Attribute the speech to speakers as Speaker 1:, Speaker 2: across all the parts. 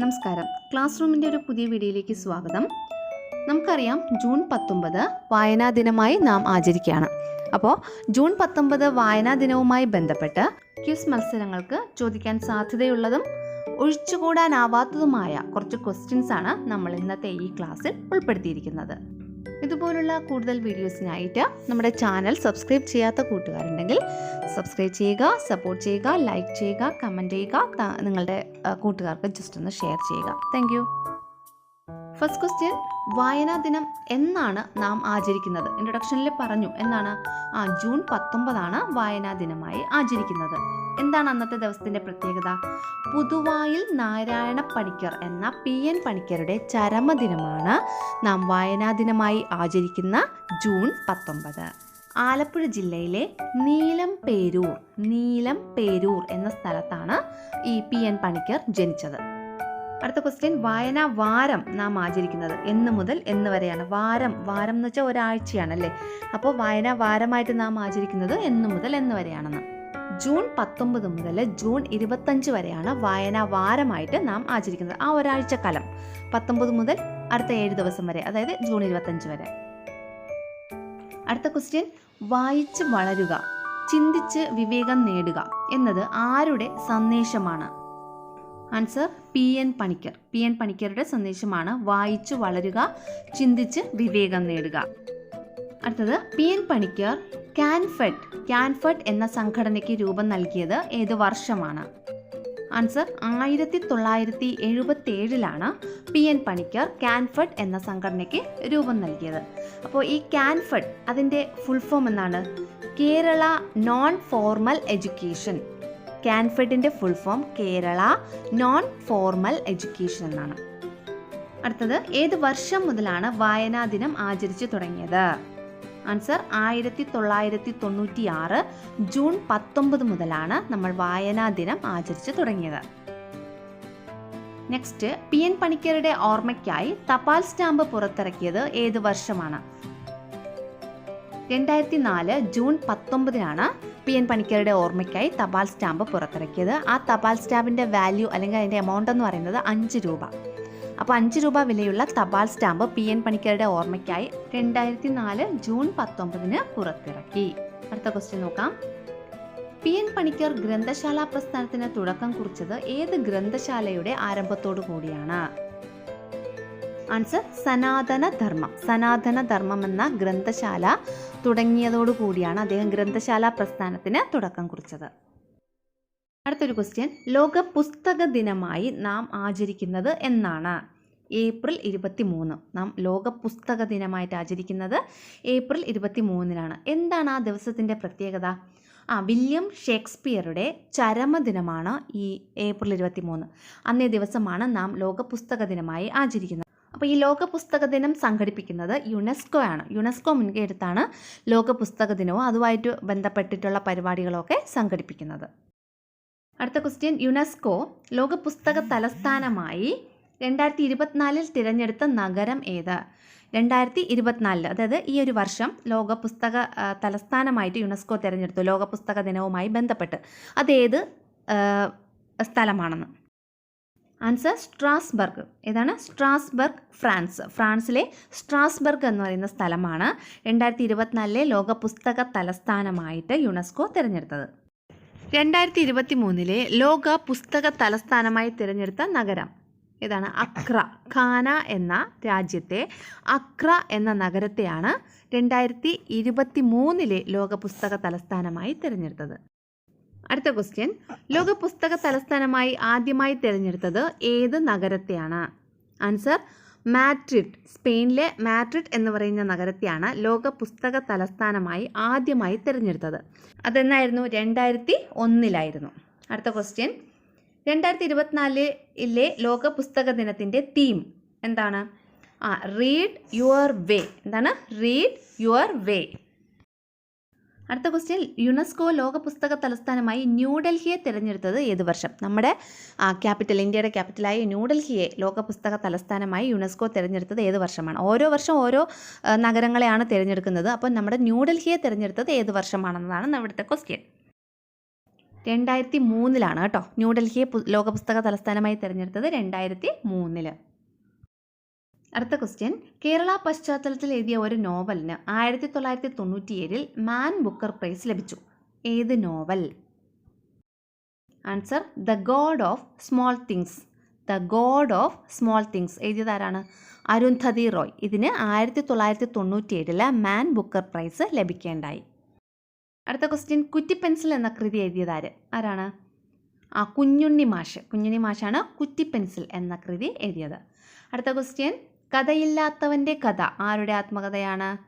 Speaker 1: നമസ്കാരം. ക്ലാസ് റൂമിന്റെ ഒരു പുതിയ വീഡിയോയിലേക്ക് സ്വാഗതം. നമുക്കറിയാം ജൂൺ പത്തൊമ്പത് വായനാ ദിനമായി നാം ആചരിക്കുകയാണ്. അപ്പോൾ ജൂൺ പത്തൊമ്പത് വായനാ ദിനവുമായി ബന്ധപ്പെട്ട് ക്യൂസ് മത്സരങ്ങൾക്ക് ചോദിക്കാൻ സാധ്യതയുള്ളതും ഒഴിച്ചുകൂടാനാവാത്തതുമായ കുറച്ച് ക്വസ്റ്റ്യൻസ് ആണ് നമ്മൾ ഇന്നത്തെ ഈ ക്ലാസ്സിൽ ഉൾപ്പെടുത്തിയിരിക്കുന്നത്. ഇതുപോലുള്ള കൂടുതൽ വീഡിയോസിനായിട്ട് നമ്മുടെ ചാനൽ സബ്സ്ക്രൈബ് ചെയ്യാത്ത കൂട്ടുകാരുണ്ടെങ്കിൽ സബ്സ്ക്രൈബ് ചെയ്യുക സപ്പോർട്ട് ചെയ്യുക ലൈക്ക് ചെയ്യുക കമന്റ് ചെയ്യുക നിങ്ങളുടെ കൂട്ടുകാർക്ക് ജസ്റ്റ് ഒന്ന് ഷെയർ ചെയ്യുക. താങ്ക് ഫസ്റ്റ് ക്വസ്റ്റ്യൻ വായനാ ദിനം എന്നാണ് നാം ആചരിക്കുന്നത്. ഇൻട്രൊഡക്ഷനിൽ പറഞ്ഞു എന്നാണ് ആ ജൂൺ പത്തൊമ്പതാണ് വായനാ ദിനമായി ആചരിക്കുന്നത്. എന്താണ് അന്നത്തെ ദിവസത്തിന്റെ പ്രത്യേകത? പുതുവായിൽ നാരായണ പണിക്കർ എന്ന പി എൻ പണിക്കരുടെ ചരമദിനമാണ് നാം വായനാ ദിനമായി ആചരിക്കുന്ന ജൂൺ പത്തൊമ്പത്. ആലപ്പുഴ ജില്ലയിലെ നീലം പേരൂർ നീലം പേരൂർ എന്ന സ്ഥലത്താണ് ഈ പി എൻ പണിക്കർ ജനിച്ചത്. അടുത്ത ക്വസ്റ്റ്യൻ വായന വാരം നാം ആചരിക്കുന്നത് എന്ന് മുതൽ എന്ന് വരെയാണ്. വാരം വാരം എന്ന് വെച്ചാൽ ഒരാഴ്ചയാണ് അല്ലേ? അപ്പോൾ വായനാ വാരമായിട്ട് നാം ആചരിക്കുന്നത് എന്ന് മുതൽ എന്ന് വരെയാണെന്ന് ജൂൺ പത്തൊമ്പത് മുതൽ ജൂൺ ഇരുപത്തഞ്ച് വരെയാണ് വായന വാരമായിട്ട് നാം ആചരിക്കുന്നത്. ആ ഒരാഴ്ച കാലം പത്തൊമ്പത് മുതൽ അടുത്ത ഏഴ് ദിവസം വരെ അതായത് ജൂൺ ഇരുപത്തഞ്ച് വരെ. അടുത്ത ക്വസ്റ്റ്യൻ വായിച്ച് വളരുക ചിന്തിച്ച് വിവേകം നേടുക എന്നത് ആരുടെ സന്ദേശമാണ്? Answer P N Panicker P N പണിക്കരുടെ സന്ദേശമാണ് വായിച്ചു വളരുക ചിന്തിച്ച് വിവേകം നേടുക. അടുത്തത് പി എൻ പണിക്കർ ക്യാൻഫെഡ് ക്യാൻഫെഡ് എന്ന സംഘടനയ്ക്ക് രൂപം നൽകിയത് ഏത് വർഷമാണ്? ആൻസർ ആയിരത്തി തൊള്ളായിരത്തി എഴുപത്തി ഏഴിലാണ് പി എൻ പണിക്കർ ക്യാൻഫെഡ് എന്ന സംഘടനയ്ക്ക് രൂപം നൽകിയത്. അപ്പോൾ ഈ ക്യാൻഫെഡ് അതിന്റെ ഫുൾ ഫോം എന്നാണ് Kerala non formal education കാൻഫെഡിന്റെ full form Kerala non formal education എന്നാണ്. അടുത്തത് ഏത് വർഷം മുതലാണ് വായനാ ദിനം ആചരിച്ചു തുടങ്ങിയത്? ആൻസർ ആയിരത്തി തൊള്ളായിരത്തി തൊണ്ണൂറ്റി ആറ് ജൂൺ പത്തൊമ്പത് മുതലാണ് നമ്മൾ വായനാ ദിനം ആചരിച്ചു തുടങ്ങിയത്. നെക്സ്റ്റ് പി എൻ പണിക്കരുടെ ഓർമ്മയ്ക്കായി തപാൽ സ്റ്റാമ്പ് പുറത്തിറക്കിയത് ഏത് വർഷമാണ്? രണ്ടായിരത്തി നാല് ജൂൺ പത്തൊമ്പതിനാണ് പി എൻ പണിക്കരുടെ ഓർമ്മയ്ക്കായി തപാൽ സ്റ്റാമ്പ് പുറത്തിറക്കിയത്. ആ തപാൽ സ്റ്റാമ്പിന്റെ വാല്യൂ അല്ലെങ്കിൽ അതിന്റെ എമൗണ്ട് എന്ന് പറയുന്നത് അഞ്ച് രൂപ. അപ്പോൾ അഞ്ച് രൂപ വിലയുള്ള തപാൽ സ്റ്റാമ്പ് പി എൻ പണിക്കരുടെ ഓർമ്മയ്ക്കായി രണ്ടായിരത്തി നാല് ജൂൺ പത്തൊമ്പതിന് പുറത്തിറക്കി. അടുത്ത ക്വസ്റ്റ്യൻ നോക്കാം. പി എൻ പണിക്കർ ഗ്രന്ഥശാല പ്രസ്ഥാനത്തിന് തുടക്കം കുറിച്ചത് ഏത് ഗ്രന്ഥശാലയുടെ ആരംഭത്തോടു കൂടിയാണ്? ആൻസർ സനാതന ധർമ്മം. സനാതന ധർമ്മം എന്ന ഗ്രന്ഥശാല തുടങ്ങിയതോടു കൂടിയാണ് അദ്ദേഹം ഗ്രന്ഥശാല പ്രസ്ഥാനത്തിന് തുടക്കം കുറിച്ചത്. അടുത്തൊരു ക്വസ്റ്റ്യൻ ലോക പുസ്തക ദിനമായി നാം ആചരിക്കുന്നത് എന്നാണ്. ഏപ്രിൽ ഇരുപത്തി മൂന്ന് നാം ലോക പുസ്തക ദിനമായിട്ട് ആചരിക്കുന്നത് ഏപ്രിൽ ഇരുപത്തി മൂന്നിനാണ് എന്താണ് ആ ദിവസത്തിന്റെ പ്രത്യേകത? ആ വില്യം ഷേക്സ്പിയറുടെ ചരമദിനമാണ് ഈ ഏപ്രിൽ ഇരുപത്തി മൂന്ന് അന്നേ ദിവസമാണ് നാം ലോക പുസ്തക ദിനമായി ആചരിക്കുന്നത്. അപ്പോൾ ഈ ലോക പുസ്തക ദിനം സംഘടിപ്പിക്കുന്നത് യുനെസ്കോ ആണ്. യുനെസ്കോ മുൻകൈ ലോക പുസ്തക ദിനവും അതുമായിട്ട് ബന്ധപ്പെട്ടിട്ടുള്ള പരിപാടികളൊക്കെ സംഘടിപ്പിക്കുന്നത്. അടുത്ത ക്വസ്റ്റ്യൻ യുനെസ്കോ ലോക പുസ്തക തലസ്ഥാനമായി രണ്ടായിരത്തി ഇരുപത്തിനാലിൽ തിരഞ്ഞെടുത്ത നഗരം ഏത്? രണ്ടായിരത്തി ഇരുപത്തിനാലിൽ അതായത് ഈ ഒരു വർഷം ലോക പുസ്തക തലസ്ഥാനമായിട്ട് യുനെസ്കോ തിരഞ്ഞെടുത്തു. ലോക പുസ്തക ദിനവുമായി ബന്ധപ്പെട്ട്. അതേത് സ്ഥലമാണെന്ന്. ആൻസർ സ്ട്രാസ്ബർഗ് ഏതാണ്? സ്ട്രാസ്ബർഗ് ഫ്രാൻസ് ഫ്രാൻസിലെ സ്ട്രാസ്ബർഗ് എന്ന് പറയുന്ന സ്ഥലമാണ് രണ്ടായിരത്തി ഇരുപത്തിനാലിലെ ലോക പുസ്തക തലസ്ഥാനമായിട്ട് യുനെസ്കോ തിരഞ്ഞെടുത്തത്. രണ്ടായിരത്തി ഇരുപത്തി മൂന്നിലെ ലോക പുസ്തക തലസ്ഥാനമായി തിരഞ്ഞെടുത്ത നഗരം ഏതാണ്? അക്ര ഖാന എന്ന രാജ്യത്തെ അക്ര എന്ന നഗരത്തെയാണ് രണ്ടായിരത്തി ഇരുപത്തി മൂന്നിലെ ലോക പുസ്തക തലസ്ഥാനമായി തിരഞ്ഞെടുത്തത്. അടുത്ത ക്വസ്റ്റ്യൻ ലോക പുസ്തക തലസ്ഥാനമായി ആദ്യമായി തിരഞ്ഞെടുത്തത് ഏത് നഗരത്തെയാണ്? ആൻസർ മാഡ്രിഡ് സ്പെയിനിലെ മാഡ്രിഡ് എന്ന് പറയുന്ന നഗരത്തെയാണ് ലോക പുസ്തക തലസ്ഥാനമായി ആദ്യമായി തിരഞ്ഞെടുത്തത്. അതെന്നായിരുന്നു? രണ്ടായിരത്തി ഒന്നിലായിരുന്നു അടുത്ത ക്വസ്റ്റ്യൻ രണ്ടായിരത്തി ഇരുപത്തിനാലിലെ ലോക പുസ്തക ദിനത്തിന്റെ തീം എന്താണ്? ആ റീഡ് യുവർ വേ എന്താണ്? റീഡ് യുവർ വേ അടുത്ത ക്വസ്റ്റ്യൻ യുനെസ്കോ ലോക പുസ്തക തലസ്ഥാനമായി ന്യൂഡൽഹിയെ തിരഞ്ഞെടുത്തത് ഏത് വർഷം? നമ്മുടെ ക്യാപിറ്റൽ ഇന്ത്യയുടെ ക്യാപിറ്റലായ ന്യൂഡൽഹിയെ ലോക പുസ്തക തലസ്ഥാനമായി യുനെസ്കോ തിരഞ്ഞെടുത്തത് ഏത് വർഷമാണ്? ഓരോ വർഷം ഓരോ നഗരങ്ങളെയാണ് തിരഞ്ഞെടുക്കുന്നത്. അപ്പോൾ നമ്മുടെ ന്യൂഡൽഹിയെ തിരഞ്ഞെടുത്തത് ഏത് വർഷമാണെന്നതാണ് ഇവിടുത്തെ ക്വസ്റ്റ്യൻ രണ്ടായിരത്തി മൂന്നിലാണ് കേട്ടോ. ന്യൂഡൽഹിയെ ലോക പുസ്തക തലസ്ഥാനമായി തിരഞ്ഞെടുത്തത് രണ്ടായിരത്തി മൂന്നിൽ. അടുത്ത ക്വസ്റ്റ്യൻ കേരള പശ്ചാത്തലത്തിൽ എഴുതിയ ഒരു നോവലിന് ആയിരത്തി തൊള്ളായിരത്തി തൊണ്ണൂറ്റിയേഴിൽ മാൻ ബുക്കർ പ്രൈസ് ലഭിച്ചു. ഏത് novel? Answer the God of small things the God of small things എഴുതിയത് ആരാണ്? അരുന്ധതി റോയ്. ഇതിന് ആയിരത്തി തൊള്ളായിരത്തി തൊണ്ണൂറ്റിയേഴിലെ മാൻ ബുക്കർ പ്രൈസ് ലഭിക്കേണ്ടായി. അടുത്ത ക്വസ്റ്റ്യൻ കുറ്റി പെൻസിൽ എന്ന കൃതി എഴുതിയത് ആര്? ആരാണ്? ആ കുഞ്ഞുണ്ണി മാഷ്. കുഞ്ഞുണ്ണി മാഷാണ് കുറ്റി പെൻസിൽ എന്ന കൃതി എഴുതിയത്. അടുത്ത ക്വസ്റ്റ്യൻ കഥയില്ലാത്തവന്റെ കഥ. ആരുടെ ആത്മകഥയാണ്?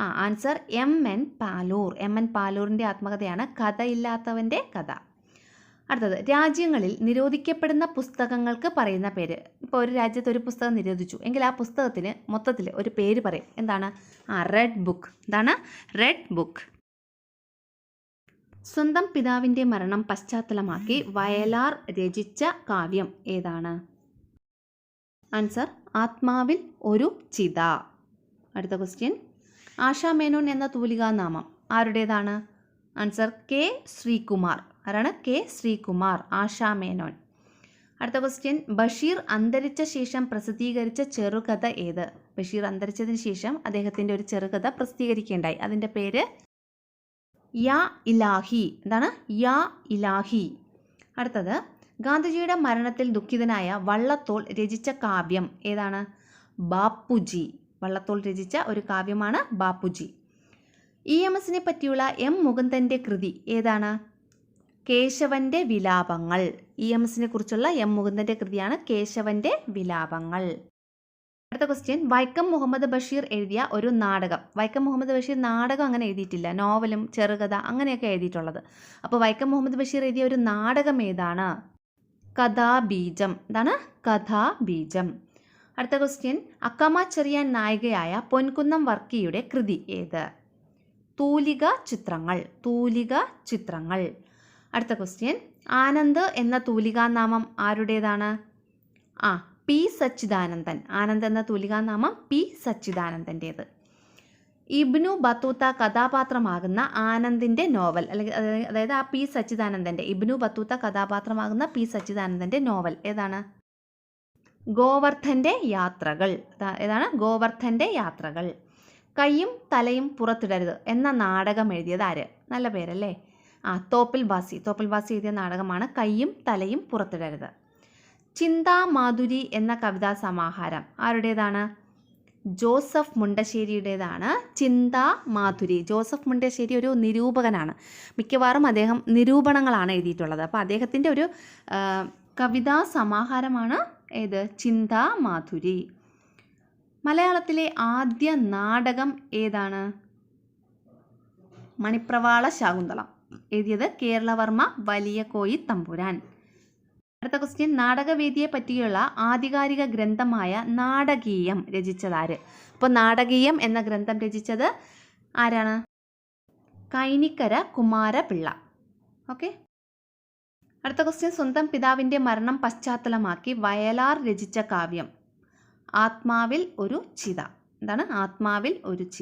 Speaker 1: ആ answer M N Paloor. M N പാലൂരിന്റെ ആത്മകഥയാണ് കഥയില്ലാത്തവന്റെ കഥ. അടുത്തത് രാജ്യങ്ങളിൽ നിരോധിക്കപ്പെടുന്ന പുസ്തകങ്ങൾക്ക് പറയുന്ന പേര്. ഇപ്പോൾ ഒരു രാജ്യത്ത് ഒരു പുസ്തകം നിരോധിച്ചു. എങ്കിൽ ആ പുസ്തകത്തിന് മൊത്തത്തിൽ ഒരു പേര് പറയും. എന്താണ്? ആ റെഡ് ബുക്ക്. എന്താണ് റെഡ് ബുക്ക്. സ്വന്തം പിതാവിന്റെ മരണം പശ്ചാത്തലമാക്കി വയലാർ രചിച്ച കാവ്യം ഏതാണ്? ആൻസർ ആത്മാവിൽ ഒരു ചിത. അടുത്ത ക്വസ്റ്റ്യൻ ആശാ മേനോൻ എന്ന തൂലികാനാമം ആരുടേതാണ്? Answer K Sreekumar. ആരാണ്? കെ ശ്രീകുമാർ ആശാ മേനോൻ. അടുത്ത ക്വസ്റ്റ്യൻ ബഷീർ അന്തരിച്ച ശേഷം പ്രസിദ്ധീകരിച്ച ചെറുകഥ ഏത്? ബഷീർ അന്തരിച്ചതിന് ശേഷം അദ്ദേഹത്തിന്റെ ഒരു ചെറുകഥ പ്രസിദ്ധീകരിക്കേണ്ടായി. അതിന്റെ പേര് യാ ഇലാഹി. എന്താണ്? യാ ഇലാഹി. അടുത്തത് ഗാന്ധിജിയുടെ മരണത്തിൽ ദുഃഖിതനായ വള്ളത്തോൾ രചിച്ച കാവ്യം ഏതാണ്? ബാപ്പുജി. വള്ളത്തോൾ രചിച്ച ഒരു കാവ്യമാണ് ബാപ്പുജി. ഇ എം എസിനെ പറ്റിയുള്ള എം മുകുന്ദന്റെ കൃതി ഏതാണ്? കേശവന്റെ വിലാപങ്ങൾ. ഇ എം എസിനെ കുറിച്ചുള്ള എം മുകുന്ദന്റെ കൃതിയാണ് കേശവന്റെ വിലാപങ്ങൾ. അടുത്ത ക്വസ്റ്റ്യൻ വൈക്കം മുഹമ്മദ് ബഷീർ എഴുതിയ ഒരു നാടകം. വൈക്കം മുഹമ്മദ് ബഷീർ നാടകം അങ്ങനെ എഴുതിയിട്ടില്ല. നോവലും ചെറുകഥ അങ്ങനെയൊക്കെ എഴുതിയിട്ടുള്ളത്. അപ്പോൾ വൈക്കം മുഹമ്മദ് ബഷീർ എഴുതിയ ഒരു നാടകം ഏതാണ്? കഥാബീജം. എന്താണ് കഥാബീജം. അടുത്ത ക്വസ്റ്റ്യൻ അക്കമ്മ ചെറിയാൻ നായികയായ പൊൻകുന്നം വർക്കിയുടെ കൃതി ഏത്? തൂലിക ചിത്രങ്ങൾ. തൂലിക ചിത്രങ്ങൾ. അടുത്ത ക്വസ്റ്റ്യൻ ആനന്ദ് എന്ന തൂലികാനാമം ആരുടേതാണ്? ആ പി സച്ചിദാനന്ദൻ. ആനന്ദ് എന്ന തൂലികാനാമം പി സച്ചിദാനന്ദന്റേത് ഇബ്നു ബത്തൂത്ത കഥാപാത്രമാകുന്ന ആനന്ദിന്റെ നോവൽ അല്ലെങ്കിൽ അതായത് ആ പി സച്ചിദാനന്ദന്റെ ഇബ്നു ബത്തൂത്ത കഥാപാത്രമാകുന്ന പി സച്ചിദാനന്ദന്റെ നോവൽ ഏതാണ്? ഗോവർദ്ധന്റെ യാത്രകൾ ഏതാണ്? ഗോവർദ്ധന്റെ യാത്രകൾ. കൈയും തലയും പുറത്തിടരുത് എന്ന നാടകം എഴുതിയത് ആര്? നല്ല പേരല്ലേ? ആ തോപ്പിൽ ബാസി തോപ്പിൽ ബാസി എഴുതിയ നാടകമാണ് കൈയും തലയും പുറത്തിടരുത്. ചിന്താമാധുരി എന്ന കവിതാ സമാഹാരം ആരുടേതാണ്? ജോസഫ് മുണ്ടശ്ശേരിയുടേതാണ് ചിന്താമാധുരി ജോസഫ് മുണ്ടശ്ശേരി ഒരു നിരൂപകനാണ്. മിക്കവാറും അദ്ദേഹം നിരൂപണങ്ങളാണ് എഴുതിയിട്ടുള്ളത്. അപ്പോൾ അദ്ദേഹത്തിന്റെ ഒരു കവിതാ സമാഹാരമാണ് ഏത്? ചിന്താമാധുരി മലയാളത്തിലെ ആദ്യ നാടകം ഏതാണ്? മണിപ്രവാള ശാകുന്തളം. എഴുതിയത് കേരളവർമ്മ വലിയ കോയി തമ്പുരാൻ. അടുത്ത ക്വസ്റ്റ്യൻ നാടകവേദിയെ പറ്റിയുള്ള ആധികാരിക ഗ്രന്ഥമായ നാടകീയം രചിച്ചതാര്? അപ്പോൾ നാടകീയം എന്ന ഗ്രന്ഥം രചിച്ചത് ആരാണ്? കൈനിക്കര കുമാരപിള്ള. ഓക്കെ അടുത്ത ക്വസ്റ്റ്യൻ സ്വന്തം പിതാവിന്റെ മരണം പശ്ചാത്തലമാക്കി വയലാർ രചിച്ച കാവ്യം. ആത്മാവിൽ ഒരു ചിത. എന്താണ്? ആത്മാവിൽ ഒരു ചിത.